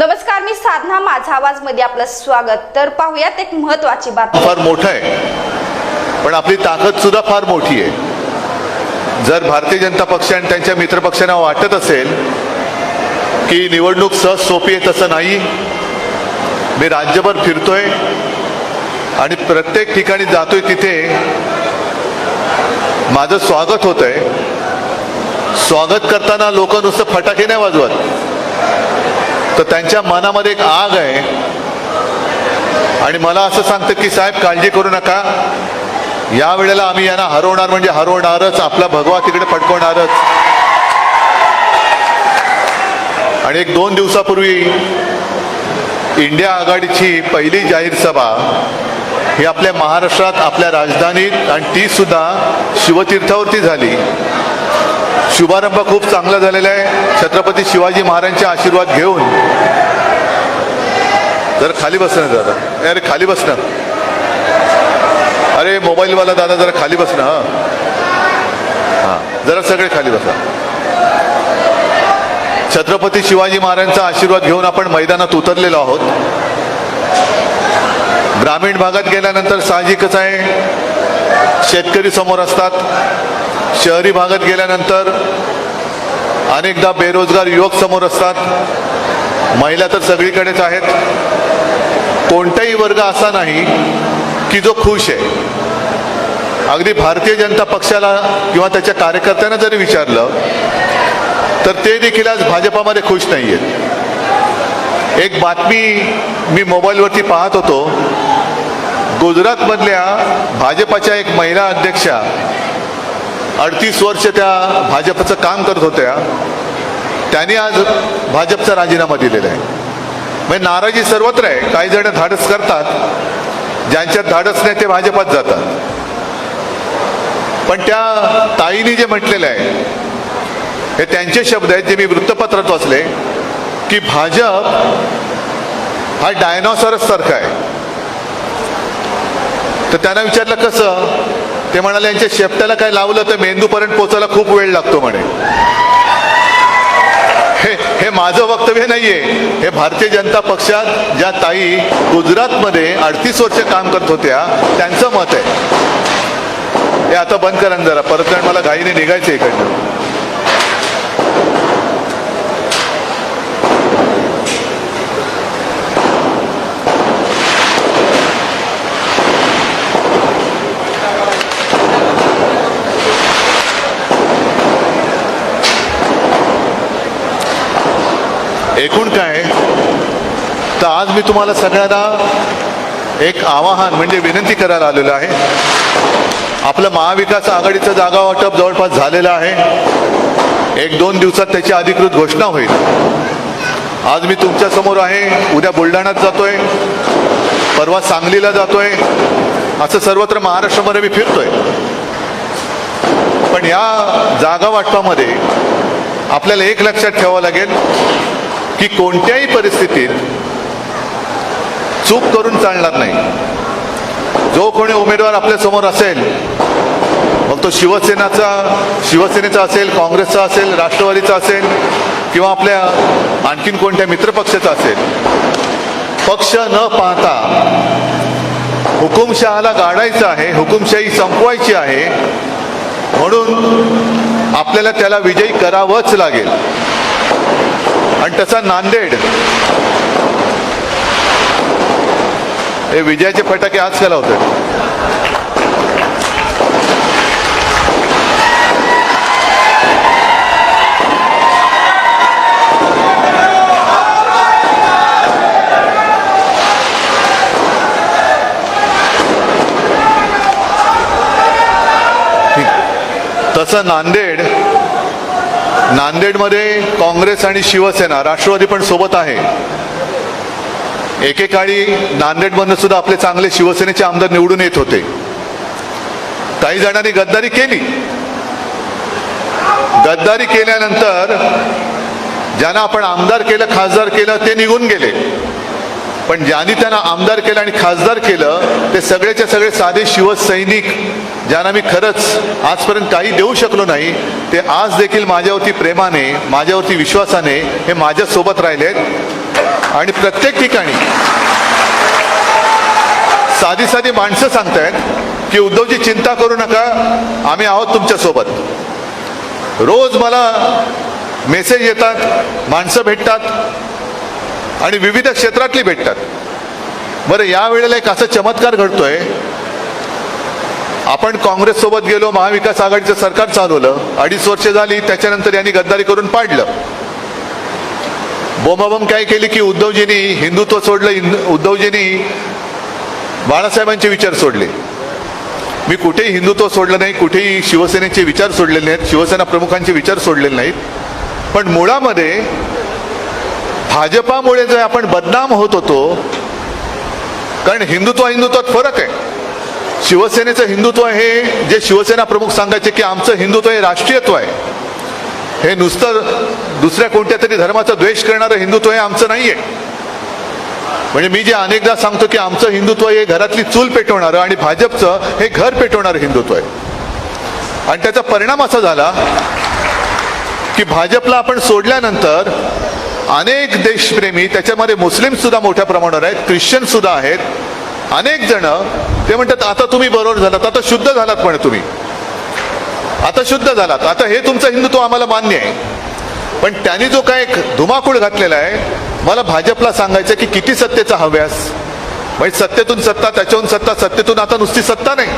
नमस्कार मी साधना माझा आवाजमध्ये आपलं स्वागत. तर पाहूयात एक महत्वाची बातमी. फार मोठं आहे. पण आपली ताकद सुद्धा फार मोठी आहे. जर भारतीय जनता पक्ष आणि त्यांच्या मित्रपक्षांना वाटत असेल की निवडणूक सहज सोपी आहे तसं नाही. मी राज्यभर फिरतोय आणि प्रत्येक ठिकाणी जातोय तिथे. माझं स्वागत होत आहे स्वागत करताना लोक नुसतं फटाके नाही वाजवत. तर त्यांच्या मनामध्ये एक आग आहे. आणि मला असं सांगतं की साहेब काळजी करू नका. या वेळेला आम्ही यांना हरवणार म्हणजे हरवणारच. आपला भगवा तिकडे पटकवणारच आणि एक दोन दिवसापूर्वी इंडिया आघाडीची पहिली जाहीर सभा ही आपल्या महाराष्ट्रात आपल्या राजधानीत आणि ती सुद्धा शिवतीर्थावरती झाली. शुभारंभ खूप चांगला झालेला आहे. छत्रपती शिवाजी महाराजांचे आशीर्वाद घेऊन. जरा खाली बसणं दादा. अरे खाली बसणं. अरे मोबाईलवाला दादा जरा खाली बसणं हा. हां जरा सगळे खाली बसा. छत्रपती शिवाजी महाराजांचा आशीर्वाद घेऊन आपण मैदानात उतरलेलो आहोत. ग्रामीण भागात गेल्यानंतर साहजिकच आहे. शेतकरी समोर असतात. शहरी भागात गेल्यानंतर अनेकदा बेरोजगार युवक समोर असतात. महिला तर सगळीकडेच आहेत. कोणताही वर्ग असा नाही की जो खुश आहे. अगदी भारतीय जनता पक्षाला किंवा त्याच्या कार्यकर्त्यांना जरी विचारलं तर ते देखील आज भाजपामध्ये खुश नाही आहेत एक बातमी मी मोबाईलवरती पाहत होतो. गुजरातमधल्या भाजपाच्या एक महिला अध्यक्षा अडतीस वर्ष त्या भाजपचं काम करत होत्या. त्यांनी आज भाजपचा राजीनामा दिलेला आहे. म्हणजे नाराजी सर्वत्र आहे. काही जण धाडस करतात. ज्यांच्यात धाडस नाही ते भाजपात जातात. पण त्या ताईनी जे म्हटलेलं आहे हे त्यांचे शब्द आहेत जे मी वृत्तपत्रात वाचले की भाजप हा डायनॉसॉरस सारखा आहे. तर त्यांना विचारलं कसं? ते म्हणाले यांच्या शेपट्याला काय लावलं तर मेंदूपर्यंत पोचायला खूप वेळ लागतो म्हणे. हे हे माझं वक्तव्य नाहीये. हे भारतीय जनता पक्षात ज्या ताई गुजरातमध्ये अडतीस वर्ष काम करत होत्या त्यांचं मत आहे. हे आता बंद करा जरा. परत मला घाईने निघायचं इकडनं. एकूण काय? तर आज मी तुम्हाला सगळ्यांना एक आवाहन म्हणजे विनंती करायला आलेलो आहे. आपलं महाविकास आघाडीचं जागा वाटप जवळपास झालेलं आहे. एक दोन दिवसात त्याची अधिकृत घोषणा होईल. आज मी तुमच्यासमोर आहे. उद्या बुलढाण्यात जातोय. परवा सांगलीला जातोय. असं सर्वत्र महाराष्ट्रामध्ये मी फिरतोय. पण या जागा वाटपामध्ये आपल्याला एक लक्षात ठेवावं लागेल. की कोणत्याही परिस्थितीत चूक करून चालणार नाही. जो कोणी उमेदवार आपल्यासमोर असेल मग तो शिवसेनाचा शिवसेनेचा असेल काँग्रेसचा असेल राष्ट्रवादीचा असेल किंवा आपल्या आणखीन कोणत्या मित्रपक्षाचा असेल पक्ष न पाहता हुकुमशहाला गाडायचं आहे हुकुमशाही संपवायची आहे म्हणून आपल्याला त्याला विजयी करावंच लागेल. आणि तसा नांदेड. हे विजयाचे फटाके आज केला होते. तसं नांदेड नांदेडमध्ये काँग्रेस आणि शिवसेना राष्ट्रवादी पण सोबत आहे. एकेकाळी नांदेडमधनं सुद्धा आपले चांगले शिवसेनेचे आमदार निवडून येत होते. काही जणांनी गद्दारी केली. गद्दारी केल्यानंतर ज्यांना आपण आमदार केलं खासदार केलं ते निघून गेले. पण ज्यांनी त्यांना आमदार केलं आणि खासदार केलं ते सगळेच्या सगळे साधे शिवसैनिक ज्यांना मी खरंच आजपर्यंत काही देऊ शकलो नाही ते आज देखील माझ्यावरती प्रेमाने माझ्यावरती विश्वासाने हे माझ्यासोबत राहिलेत. आणि प्रत्येक ठिकाणी साधी साधी माणसं सांगतायत की उद्धवजी चिंता करू नका आम्ही आहोत तुमच्यासोबत. रोज मला मेसेज येतात माणसं भेटतात आणि विविध क्षेत्रातली भेटतात. बरं या वेळेला एक असा चमत्कार घडतोय आपण काँग्रेस सोबत गेलो महाविकास आघाडीचं सरकार चालवलं अडीच वर्ष झाली त्याच्यानंतर यांनी गद्दारी करून पाडलं. बोमाबोम काय केली की उद्धवजींनी हिंदुत्व सोडलं उद्धवजींनी बाळासाहेबांचे विचार सोडले. मी कुठेही हिंदुत्व सोडलं नाही कुठेही शिवसेनेचे विचार सोडलेले नाहीत शिवसेना प्रमुखांचे विचार सोडलेले नाहीत. पण मुळामध्ये भाजपामुळे जे आपण बदनाम होत होतो कारण हिंदुत्व हिंदुत्वात फरक आहे. शिवसेनेचं हिंदुत्व हे जे शिवसेना प्रमुख सांगायचे की आमचं हिंदुत्व हे राष्ट्रीयत्व आहे. हे नुसतं दुसऱ्या कोणत्या तरी धर्माचा द्वेष करणारं हिंदुत्व हे आमचं नाही आहे म्हणजे मी जे अनेकदा सांगतो की आमचं हिंदुत्व हे घरातली चूल पेटवणारं आणि भाजपचं हे घर पेटवणारं हिंदुत्व आहे. आणि त्याचा परिणाम असा झाला की भाजपला आपण सोडल्यानंतर अनेक देशप्रेमी त्याच्यामध्ये मुस्लिम सुद्धा मोठ्या प्रमाणावर आहेत ख्रिश्चन सुद्धा आहेत अनेक जण ते म्हणतात आता तुम्ही बरोबर झालात आता शुद्ध झालात पण तुम्ही. आता शुद्ध झालात आता हे तुमचं हिंदुत्व आम्हाला मान्य आहे. पण त्यांनी जो काय एक धुमाकूळ घातलेला आहे मला भाजपला सांगायचं की किती सत्तेचा हव्यास. म्हणजे सत्तेतून सत्ता त्याच्याहून सत्ता सत्तेतून आता नुसती सत्ता नाही.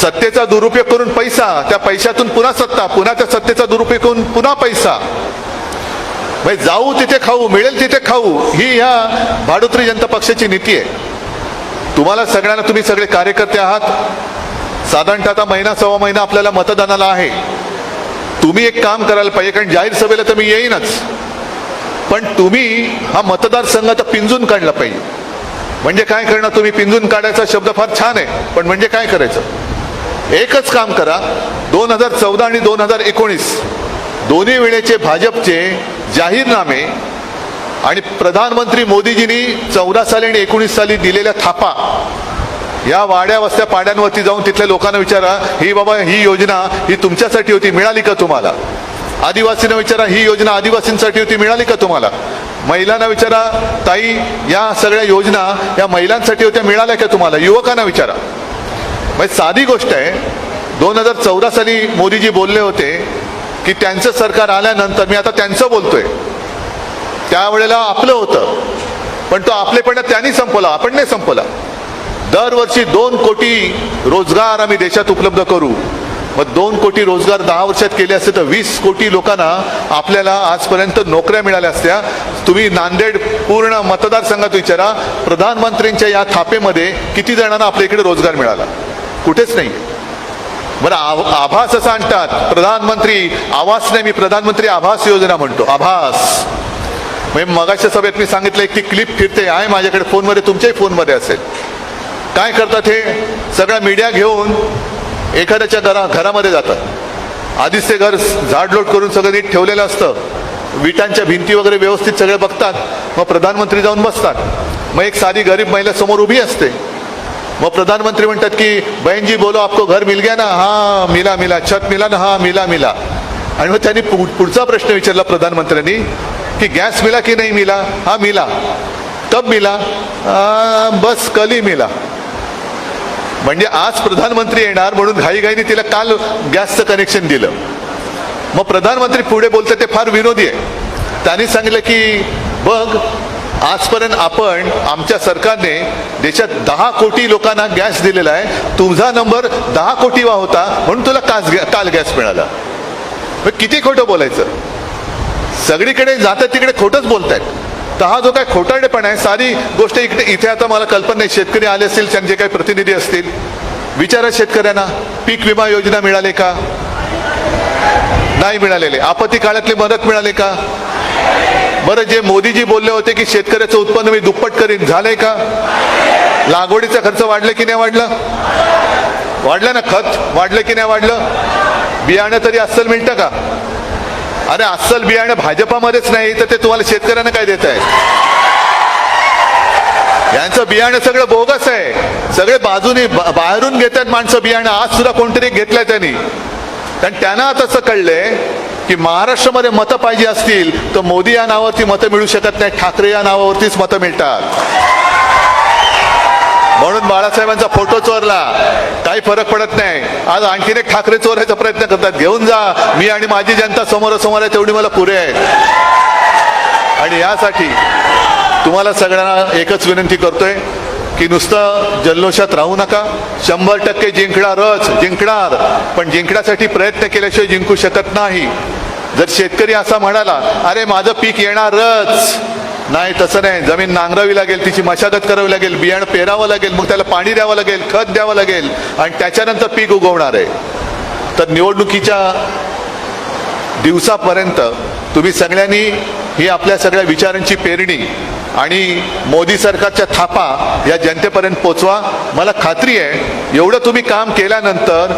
सत्तेचा दुरुपयोग करून पैसा त्या पैशातून पुन्हा सत्ता पुन्हा त्या सत्तेचा दुरुपयोग करून पुन्हा पैसा. म्हणजे जाऊ तिथे खाऊ मिळेल तिथे खाऊ ही ह्या भाडोत्री जनता पक्षाची नीती आहे. तुम्हाला सगळ्यांना तुम्ही सगळे कार्यकर्ते आहात. साधारणतः आता महिना सव्वा महिना आपल्याला मतदानाला आहे. तुम्ही एक काम करायला पाहिजे कारण जाहीर सभेला तर मी येईनच. पण तुम्ही हा मतदारसंघ आता पिंजून काढला पाहिजे. म्हणजे काय करणार तुम्ही? पिंजून काढायचा शब्द फार छान आहे पण म्हणजे काय करायचं? एकच काम करा दोन हजार चौदा आणि दोन हजार एकोणीस दोन्ही वेळेचे भाजपचे जाहीरनामे आणि प्रधानमंत्री मोदीजींनी चौदा साली आणि एकोणीस साली दिलेल्या थापा या वाड्या वस्त्या पाड्यांवरती जाऊन तिथल्या लोकांना विचारा ही बाबा ही योजना ही तुमच्यासाठी होती मिळाली का तुम्हाला? आदिवासींना विचारा ही योजना आदिवासींसाठी होती मिळाली का तुम्हाला? महिलांना विचारा ताई या सगळ्या योजना या महिलांसाठी होत्या मिळाल्या का तुम्हाला? युवकांना विचारा. म्हणजे साधी गोष्ट आहे दोन हजार चौदा साली मोदीजी बोलले होते की त्यांचं सरकार आल्यानंतर मी आता त्यांचं बोलतोय त्यावेळेला आपलं होतं. पण तो आपलेपणा त्यांनी संपवला आपण नाही संपवला. दरवर्षी दोन कोटी रोजगार आम्ही देशात उपलब्ध करू. मग दोन कोटी रोजगार दहा वर्षात केले असते तर वीस कोटी लोकांना आपल्याला आजपर्यंत नोकऱ्या मिळाल्या असत्या. तुम्ही नांदेड पूर्ण मतदारसंघात विचारा प्रधानमंत्र्यांच्या या थापेमध्ये किती जणांना आपल्या इकडे रोजगार मिळाला? कुठेच नाही. बरं आभ- आभास असं आणतात. प्रधानमंत्री आवास नाही मी प्रधानमंत्री आभास योजना म्हणतो. आभास. म्हणजे मगाच्या सभेत मी सांगितलं एक ती क्लिप फिरते. आहे माझ्याकडे फोनमध्ये तुमच्याही फोनमध्ये असेल. काय करतात हे? सगळा मीडिया घेऊन एखाद्याच्या घरा घरामध्ये जातात. आधीच ते घर झाडलोट करून सगळं नीट ठेवलेलं असतं. विटांच्या भिंती वगैरे व्यवस्थित सगळे बघतात. मग प्रधानमंत्री जाऊन बसतात. मग एक साधी गरीब महिला समोर उभी असते. मग प्रधानमंत्री म्हणतात की बहीणजी बोलो आपको घर मिल गया ना? हा मिला मिला. छत मिला ना? हा मिला मिला. आणि मग त्यांनी पु- पुढचा प्रश्न विचारला प्रधानमंत्र्यांनी की गॅस मिला की नाही मिला? हा मिला. कब मिला? "आ, बस कल ही मिला. म्हणजे आज प्रधानमंत्री येणार म्हणून घाईघाईने तिला काल गॅसचं कनेक्शन दिलं. मग प्रधानमंत्री पुढे बोलतात ते फार विनोदी आहे. त्यांनी सांगितलं की बघ आजपर्यंत आपण आमच्या सरकारने देशात दहा कोटी लोकांना गॅस दिलेला आहे. तुझा नंबर दहा कोटीवा होता म्हणून तुला कास काल गॅस मिळाला. मग किती खोटं बोलायचं? सगळीकडे जातात तिकडे खोटंच बोलतायत. तर हा जो काय खोटारडेपणा आहे सारी गोष्ट इकडे इथे आता मला कल्पना नाही. शेतकरी आले असतील त्यांचे काही प्रतिनिधी असतील. विचारा शेतकऱ्यांना पीक विमा योजना मिळाले का? नाही मिळालेले. आपत्ती काळातली मदत मिळाले का? बरं जे मोदीजी बोलले होते की शेतकऱ्याचं उत्पन्न मी दुप्पट करीन झालंय का? लागवडीचा खर्च वाढलं की नाही वाढलं? वाढलं ना खत? वाढलं की नाही वाढलं? बियाणं तरी अस्सल मिळतं का? अरे अस्सल बियाणं भाजपामध्येच नाही तर ते तुम्हाला शेतकऱ्यांना काय देत आहे यांचं बियाणं सगळं बोगस आहे. सगळे बाजूने बाहेरून घेतात माणसं बियाणं. आज सुद्धा कोणतरी घेतलंय त्यांनी. कारण त्यांना आता असं कळलंय की महाराष्ट्रामध्ये मतं पाहिजे असतील तर मोदी या नावावरती मतं मिळू शकत नाही ठाकरे या नावावरतीच मतं मिळतात. म्हणून बाळासाहेबांचा फोटो चोरला. काही फरक पडत नाही. आज आणखीन एक ठाकरे चोरायचा प्रयत्न करतात. घेऊन जा. मी आणि माझी जनता समोरासमोर आहे तेवढी मला पुरे आहे आणि यासाठी तुम्हाला सगळ्यांना एकच विनंती करतोय की नुसतं जल्लोषात राहू नका. शंभर टक्के जिंकणारच जिंकणार. पण जिंकण्यासाठी प्रयत्न केल्याशिवाय जिंकू शकत नाही. जर शेतकरी असा म्हणाला अरे माझं पीक येणारच. नाही तसं नाही. जमीन नांगरावी लागेल तिची मशागत करावी लागेल बियाणं पेरावं लागेल मग त्याला पाणी द्यावं लागेल खत द्यावं लागेल आणि त्याच्यानंतर पीक उगवणार आहे. तर निवडणुकीच्या दिवसापर्यंत तुम्ही सगळ्यांनी ही आपल्या सगळ्या विचारांची पेरणी आणि मोदी सरकारच्या थापा या जनतेपर्यंत पोचवा. मला खात्री आहे एवढं तुम्ही काम केल्यानंतर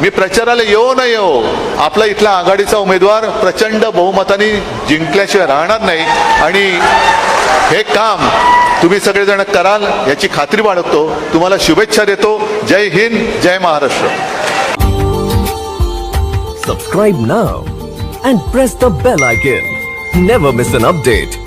मी प्रचाराला येऊ न येऊ आपला इथला आघाडीचा उमेदवार प्रचंड बहुमताने जिंकल्याशिवाय राहणार नाही. आणि हे काम तुम्ही सगळेजण कराल याची खात्री बाळगतो. तुम्हाला शुभेच्छा देतो. जय हिंद जय Maharashtra. Subscribe now and press the bell icon never miss an update